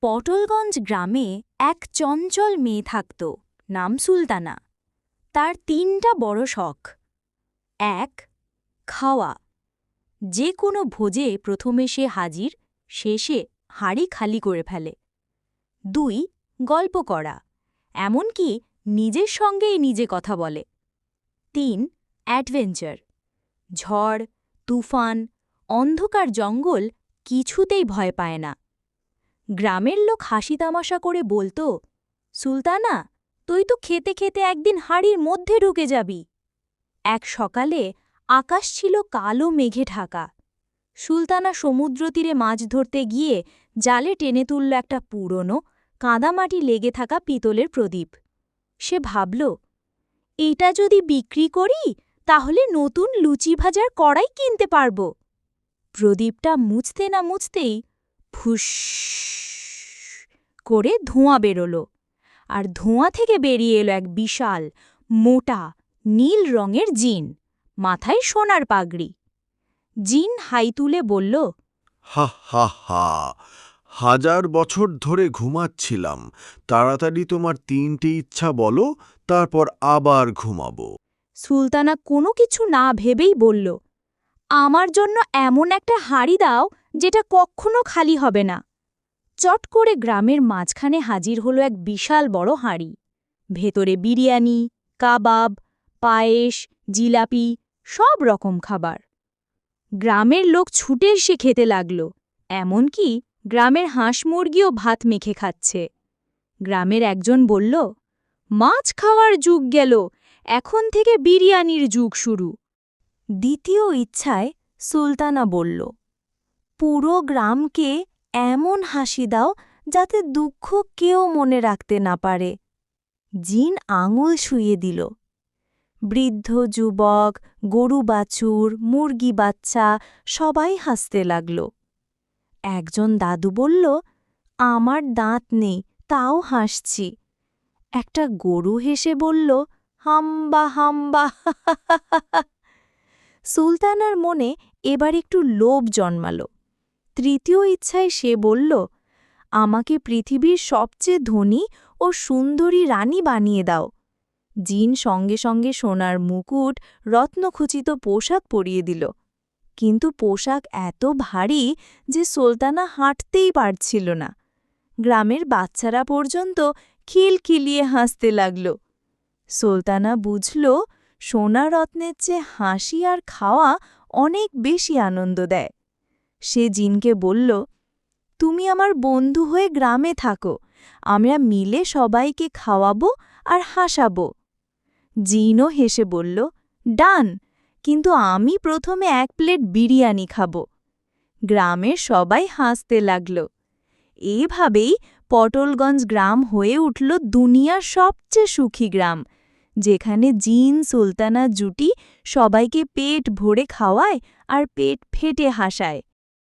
পটলগঞ্জ গ্রামে এক চঞ্চল মেয়ে থাকত, নাম সুলতানা। তার তিনটা বড় শখ। এক, খাওয়া। যে কোনো ভোজে প্রথমে সে হাজির, শেষে হাড়ি খালি করে ফেলে। দুই, গল্প করা। এমনকি নিজের সঙ্গেই নিজে কথা বলে। তিন, অ্যাডভেঞ্চার। ঝড়, তুফান, অন্ধকার জঙ্গল কিছুতেই ভয় পায় না। গ্রামের লোক হাসি তামাশা করে বলতো, সুলতানা, তুই তো খেতে খেতে একদিন হাড়ির মধ্যে ঢুকে যাবি। এক সকালে আকাশ ছিল কালো মেঘে ঢাকা। সুলতানা সমুদ্র তীরে মাছ ধরতে গিয়ে জালে টেনে তুলল একটা পুরনো, কাদামাটি লেগে থাকা পিতলের প্রদীপ। সে ভাবল এটা যদি বিক্রি করি, তাহলে নতুন লুচি ভাজার কড়াই কিনতে পারব। প্রদীপটা মুছতে না মুছতেই ফুস করে ধোঁয়া বেরোল আর ধোঁয়া থেকে বেরিয়ে এলো এক বিশাল মোটা নীল রঙের জিন মাথায় সোনার পাগড়ি। জিন হাই তুলে বলল হা হা হা হাজার বছর ধরে ঘুমাচ্ছিলাম তাড়াতাড়ি তোমার তিনটি ইচ্ছা বলো তারপর আবার ঘুমাবো। সুলতানা কোনো কিছু না ভেবেই বলল আমার জন্য এমন একটা হাঁড়ি দাও যেটা কখনো খালি হবে না। চট করে গ্রামের মাঝখানে হাজির হলো এক বিশাল বড় হাঁড়ি। ভেতরে বিরিয়ানি, কাবাব, পায়েস, জিলাপি, সব রকম খাবার। গ্রামের লোক ছুটে এসে খেতে লাগল, এমনকি গ্রামের হাঁস মুরগিও ভাত মেখে খাচ্ছে। গ্রামের একজন বলল, মাছ খাওয়ার যুগ গেল, এখন থেকে বিরিয়ানির যুগ শুরু। দ্বিতীয় ইচ্ছায় সুলতানা বলল পুরো গ্রামকে এমন হাসি দাও যাতে দুঃখ কেউ মনে রাখতে না পারে। জিন আঙুল শুইয়ে দিল। বৃদ্ধ, যুবক, গরু বাছুর, মুরগি বাচ্চা সবাই হাসতে লাগল। একজন দাদু বলল, আমার দাঁত নেই, তাও হাসছি। একটা গরু হেসে বলল, হাম্বা হাম্বা। সুলতানার মনে এবার একটু লোভ জন্মাল। তৃতীয় ইচ্ছায় সে বলল, আমাকে পৃথিবীর সবচেয়ে ধনী ও সুন্দরী রানী বানিয়ে দাও। জিন সঙ্গে সঙ্গে সোনার মুকুট, রত্নখচিত পোশাক পরিয়ে দিল। কিন্তু পোশাক এত ভারী যে সুলতানা হাঁটতেই পারছিল না। গ্রামের বাচ্চারা পর্যন্ত খিলখিলিয়ে হাসতে লাগল। সুলতানা বুঝল, সোনা রত্নের চেয়ে হাসি আর খাওয়া অনেক বেশি আনন্দ দেয়। সে জিনকে বলল, তুমি আমার বন্ধু হয়ে গ্রামে থাকো। আমরা মিলে সবাইকে খাওয়াবো আর হাসাবো। জিনও হেসে বলল, ডান, কিন্তু আমি প্রথমে এক প্লেট বিরিয়ানি খাব। গ্রামের সবাই হাসতে লাগল। এভাবেই পটলগঞ্জ গ্রাম হয়ে উঠল দুনিয়ার সবচেয়ে সুখী গ্রাম, যেখানে জিন, সুলতানা, জুটি সবাইকে পেট ভরে খাওয়ায় আর পেট ফেটে হাসায়।